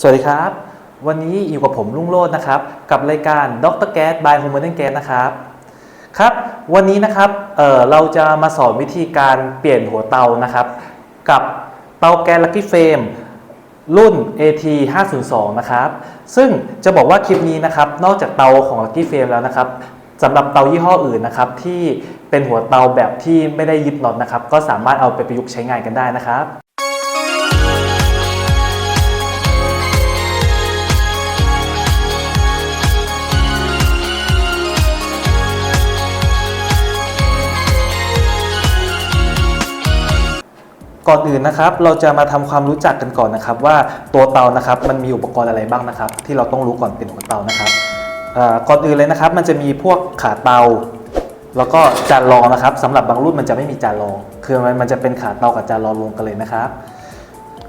สวัสดีครับ วันนี้อยู่กับผมลุงโรจน์นะครับ กับรายการดรแก๊ส by Home Modern Gas นะครับครับ วันนี้นะครับเเราจะมาสอนวิธีการเปลี่ยนหัวเตานะครับ กับเตาแก๊ส Lucky Flame รุ่น AT 502นะครับ ซึ่งจะบอกว่าคลิปนี้นะครับ นอกจากเตาของ Lucky Flame แล้วนะครับสำหรับเตายี่ห้ออื่นนะครับ ที่เป็นหัวเตาแบบที่ไม่ได้ยึดน็อตนะครับ ก็สามารถเอาไปประยุกต์ใช้งานกันได้นะครับ ก่อนอื่นนะครับเราจะมาทำความรู้จักกันก่อนนะครับ ว่าตัวเตานะครับมันมีอุปกรณ์อะไรบ้างนะครับ ที่เราต้องรู้ก่อนเป็นหัวเตานะครับก่อนอื่นเลยนะครับ มันจะมีพวกขาเตา แล้วก็จานรองนะครับสำหรับบางรุ่นมันจะไม่มีจานรอง คือมันมันจะเป็นขาเตากับจานรองรวมกันเลยนะครับ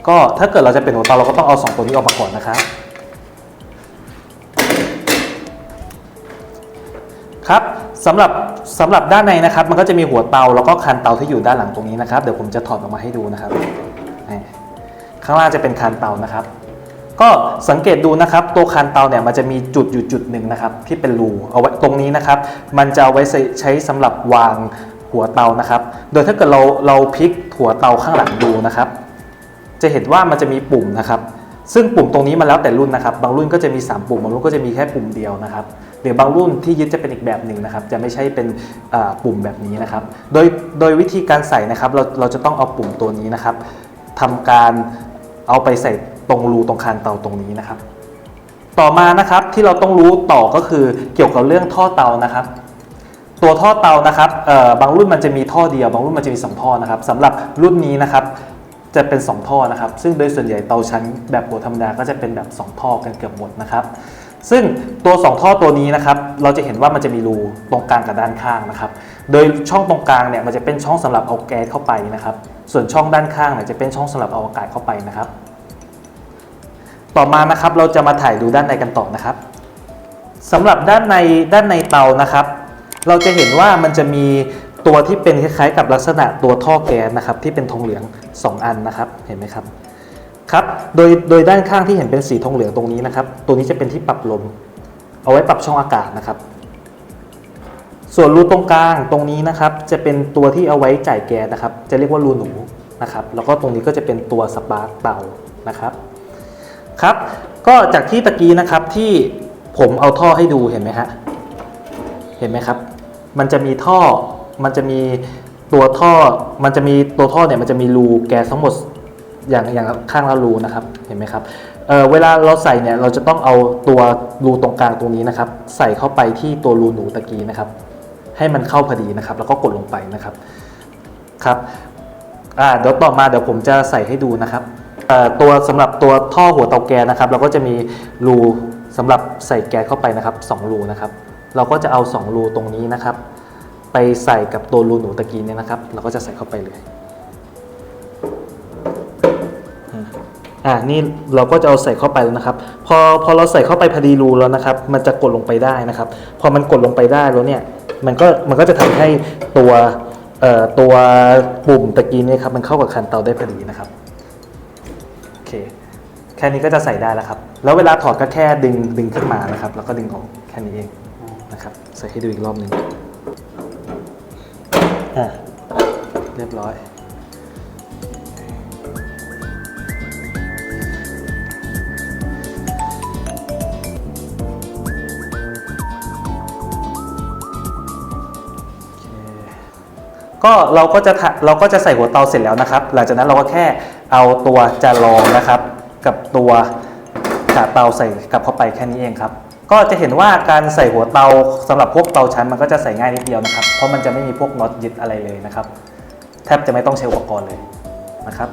ก็ถ้าเกิดเราจะเป็นหัวเตาเราก็ต้องเอาสองตัวนี้ออกมาก่อนนะครับ ครับสำหรับสำหรับด้านในนะครับ มันก็จะมีหัวเตาแล้วก็คันเตาที่อยู่ด้านหลังตรงนี้นะครับเดี๋ยวผมจะถอดออกมาให้ดูนะครับข้างล่างจะเป็นคันเตานะครับ ก็สังเกตดูนะครับ ตัวคันเตาเนี่ยมันจะมีจุดอยู่จุดหนึ่งนะครับ ที่เป็นรูเอาไว้ตรงนี้นะครับ มันจะเอาไว้ใช้ใช้สำหรับวางหัวเตานะครับ โดยถ้าเกิดเราเราพลิกหัวเตาข้างหลังดูนะครับ จะเห็นว่ามันจะมีปุ่มนะครับ ซึ่งปุ่มตรงนี้มันแล้วแต่รุ่นนะครับ บางรุ่นก็จะมี 3 ปุ่ม บางรุ่นก็จะมีแค่ปุ่มเดียวนะครับ หรือบางรุ่นที่ยึดจะเป็นอีกแบบหนึ่งนะครับ จะไม่ใช่เป็นปุ่มแบบนี้นะครับ โดยโดยวิธีการใส่นะครับ เราเราจะต้องเอาปุ่มตัวนี้นะครับทำการเอาไปใส่ตรงรูตรงคานเตาตรงนี้นะครับ ต่อมานะครับที่เราต้องรู้ต่อก็คือเกี่ยวกับเรื่องท่อเตานะครับ ตัวท่อเตานะครับเอ่อบางรุ่นมันจะมีท่อเดียว บางรุ่นมันจะมี2ท่อนะครับสำหรับรุ่นนี้นะครับ จะเป็น 2 ท่อนะครับ ซึ่งโดยส่วนใหญ่เตาชั้นแบบหัวธรรมดาก็จะเป็นแบบ 2 ท่อกันเกือบหมดนะครับ ซึ่งตัว 2 ท่อตัวนี้นะครับ เราจะเห็นว่ามันจะมีรูตรงกลางกับด้านข้างนะครับ โดยช่องตรงกลางเนี่ยมันจะเป็นช่องสำหรับเอาแก๊สเข้าไปนะครับ ส่วนช่องด้านข้างเนี่ยจะเป็นช่องสำหรับเอาอากาศเข้าไปนะครับ ต่อมานะครับเราจะมาถ่ายดูด้านในกันต่อนะครับสำหรับด้านในด้านในเตานะครับ เราจะเห็นว่ามันจะมีตัวที่เป็นคล้ายๆกับลักษณะตัวท่อแก๊สนะครับที่เป็นทองเหลือง 2 อันนะครับเห็นไหมครับครับโดยโดยด้านข้างที่เห็นเป็นสีทองเหลืองตรงนี้นะครับ ตัวนี้จะเป็นที่ปรับลม เอาไว้ปรับช่องอากาศนะครับ ส่วนรูตรงกลางตรงนี้นะครับ จะเป็นตัวที่เอาไว้จ่ายแก๊สนะครับ จะเรียกว่ารูหนูนะครับ แล้วก็ตรงนี้ก็จะเป็นตัวสปาร์กเตานะครับครับก็จากที่ตะกี้นะครับที่ผมเอาท่อให้ดูเห็นไหมฮะเห็นไหมครับ มันจะมีท่อมันจะมี ตัวท่อมันจะมีตัวท่อเนี่ยมันจะมีรูแก๊สทั้งหมดอย่างอย่างข้างละรูนะครับเห็นไหมครับเเวลาเราใส่เนี่ยเราจะต้องเอาตัวรูตรงกลางตรงนี้นะครับ ใส่เข้าไปที่ตัวรูหนูตะกี้นะครับ ให้มันเข้าพอดีนะครับ แล้วก็กดลงไปนะครับครับอ่าเดี๋ยวต่อมาเดี๋ยวผมจะใส่ให้ดูนะครับเอ่อตัวสำหรับตัวท่อหัวเตาแก๊สนะครับ เราก็จะมีรูสำหรับใส่แก๊สเข้าไปนะครับสองรูนะครับ เราก็จะเอาสองรูตรงนี้นะครับ ไปใส่กับตัวรูหนูตะกี้เนี่ยนะครับ เราก็จะใส่เข้าไปเลยอ่านี่เราก็จะเอาใส่เข้าไปแล้วนะครับ พอพอเราใส่เข้าไปพอดีรูแล้วนะครับ มันจะกดลงไปได้นะครับ พอมันกดลงไปได้แล้วเนี่ย มันก็มันก็จะทำให้ตัวเอ่อตัวปุ่มตะกี้เนี่ยครับมันเข้ากับคันเตาได้พอดีนะครับโอเคแค่นี้ก็จะใส่ได้แล้วครับ แล้วเวลาถอดก็แค่ดึงดึงขึ้นมานะครับ แล้วก็ดึงออกแค่นี้เองนะครับ ใส่ให้ดูอีกรอบหนึ่ง อะเรียบร้อย ก็เราก็จะทะเราก็จะใส่หัวเตาเสร็จแล้วนะครับ หลังจากนั้นเราก็แค่เอาตัวจานรองนะครับ กับตัวขาเตาใส่กลับเข้าไปแค่นี้เองครับ ก็จะเห็นว่าการใส่หัวเตาสำหรับพวกเตาชั้นมันก็จะใส่ง่ายนิดเดียวนะครับ เพราะมันจะไม่มีพวกน็อตยึดอะไรเลยนะครับ แทบจะไม่ต้องใช้อุปกรณ์เลยนะครับ